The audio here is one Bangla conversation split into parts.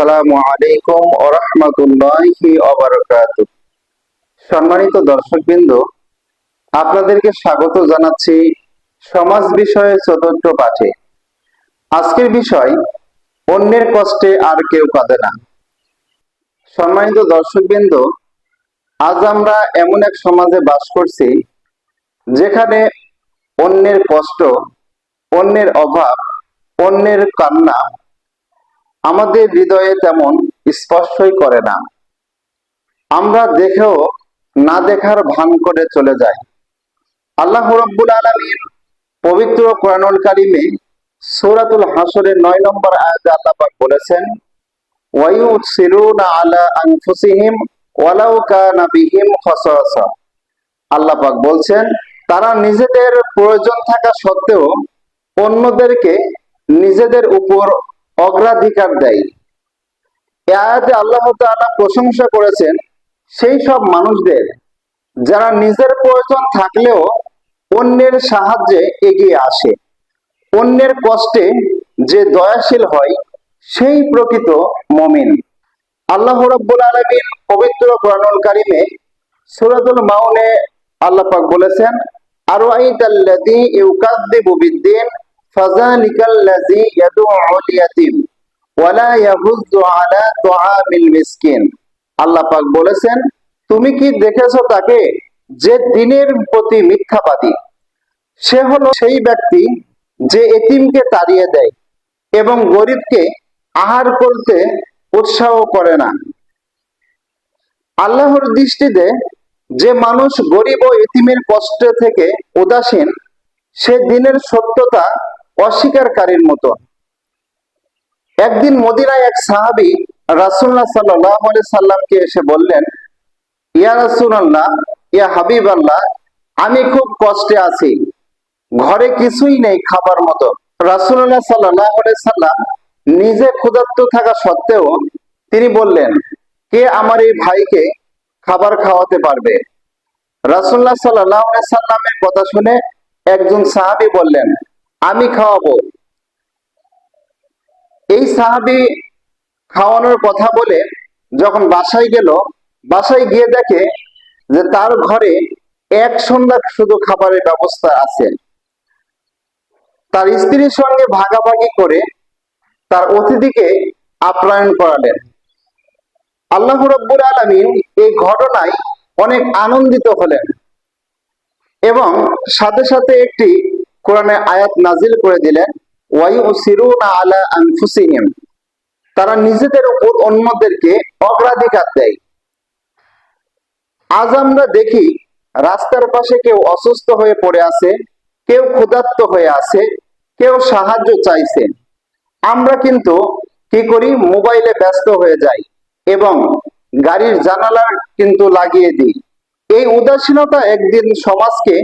আসসালামু আলাইকুম ওরহমতুল্লাহি অবরকাত সম্মানিত দর্শকবৃন্দ, আপনাদেরকে স্বাগত জানাচ্ছি সমাজ বিষয়ে চতুর্থ পাঠে। আজকের বিষয়, অন্যের কষ্টে আর কেউ কাঁদে না। সম্মানিত আজ আমরা এমন এক সমাজে বাস করছি, যেখানে অন্যের কষ্ট, অন্যের অভাব, অন্যের কান্না আমাদের হৃদয়ে তেমন স্পর্শই করে না। আমরা দেখেও না দেখার ভান করে চলে যাই। আল্লাহ রব্বুল আলমীর পবিত্র কোরআনুল কারিমে সূরাতুল হাসরের নয় নম্বর আয়াতে আল্লাহ পাক বলেছেন ওয়ায়ুসিরুনা আলা আনফুসিহিম ওয়ালাউ কানা বিহিম খাসাসা। আল্লাহ বলছেন, তারা নিজেদের প্রয়োজন থাকা সত্ত্বেও অন্যদেরকে নিজেদের উপর অগ্রাধিকার দেয়। এ আয়াতে আল্লাহ তাআলা প্রশংসা করেছেন সেই সব মানুষদের যারা নিজের প্রয়োজন থাকলেও অন্যের সাহায্যে এগিয়ে আসে। অন্যের কষ্টে যে দয়াশীল হয়, সেই প্রকৃত মমিন। আল্লাহ রাব্বুল আলামিন পবিত্র কোরআনুল কারিমে সূরাতুল মাউনে আল্লাহ পাক বলেছেন আর আইতাল্লাযী ইউকাযযিবু বিদ্দিন? ফাযালিকাল্লাযী ইয়াদউল ইয়াতীম ওয়ালা ইয়াহুয্যু আলা তুআমিল মিসকিন আল্লাহ পাক বলেছেন, তুমি কি দেখেছ তাকে যে দিনের প্রতি মিথ্যাবাদী? সে হলো সেই ব্যক্তি যে এতিমকে তাড়িয়ে দেয় এবং গরিবকে আহার করতে উৎসাহ করে না। আল্লাহর দৃষ্টিতে যে মানুষ গরিব ও এতিমের কষ্ট থেকে উদাসীন, সে দিনের সত্যতা অস্বীকারীর মতো। একদিন মদিনায় এক সাহাবি রাসুল্লাহ সাল্লাহ সাল্লামকে এসে বললেন, ইয়া রাসুল্লাহ ইয়া হাবিব আল্লাহ আমি খুব কষ্টে আছি। ঘরে কিছুই নেই খাবার মতো। রাসুল্লাহ সাল্লাহ সাল্লাম নিজে ক্ষুধার্ত থাকা সত্ত্বেও তিনি বললেন, কে আমার এই ভাইকে খাবার খাওয়াতে পারবে? রাসুল্লাহ সাল্লাহ সাল্লামের কথা শুনে একজন সাহাবি বললেন আমি খাওয়াবো। এই সাহাবি খাওয়ানোর কথা বলে যখন বাসায় গেল, বাসায় গিয়ে দেখে যে তার ঘরে এক সন্ধ্যা শুধু খাবারের ব্যবস্থা আছে। তার স্ত্রীর সঙ্গে ভাগাভাগি করে তার অতিথিকে আপ্যায়ন করালেন। আল্লাহ রব্বুর আলমিন এই ঘটনায় অনেক আনন্দিত হলেন এবং সাথে সাথে একটি কোরআনে আয়াত নাজিল করে দিলেন আলা তারা নিজেদের উপর অন্যদেরকে অগ্রাধিকার দেয়। আজ আমরা দেখি, রাস্তার পাশে কেউ অসুস্থ হয়ে পড়ে আছে, কেউ ক্ষুধার্ত হয়ে আছে, কেউ সাহায্য চাইছে। আমরা কিন্তু কি করি, মোবাইলে ব্যস্ত হয়ে যাই এবং গাড়ির জানালা কিন্তু লাগিয়ে দিই। এই উদাসীনতা একদিন সমাজকে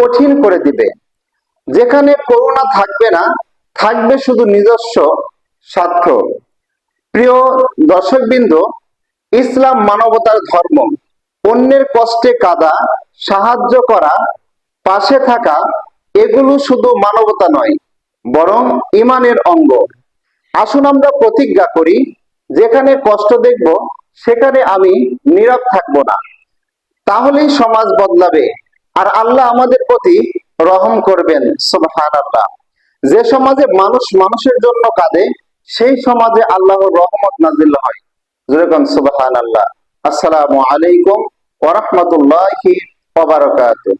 কঠিন করে দিবে। যেখানে করুণা থাকবে না, থাকবে শুধু নিজস্ব স্বার্থ। প্রিয় দর্শকবৃন্দ, ইসলাম মানবতার ধর্ম, অন্যের কষ্টে কাদা, সাহায্য করা, পাশে থাকা, এগুলো শুধু মানবতা নয়, বরং ইমানের অঙ্গ। আসুন আমরা প্রতিজ্ঞা করি, যেখানে কষ্ট দেখব, সেখানে আমি নীরব থাকব না। তাহলেই সমাজ বদলাবে, আর আল্লাহ আমাদের প্রতি রহম করবেন সুবহান আল্লাহ যে সমাজে মানুষ মানুষের জন্য কাঁদে, সেই সমাজে আল্লাহর রহমত নাজিল হয়। যেরকম সুবহান আল্লাহ আসসালামু আলাইকুম ওরহমতুল্লাহি ওবারকাতুহ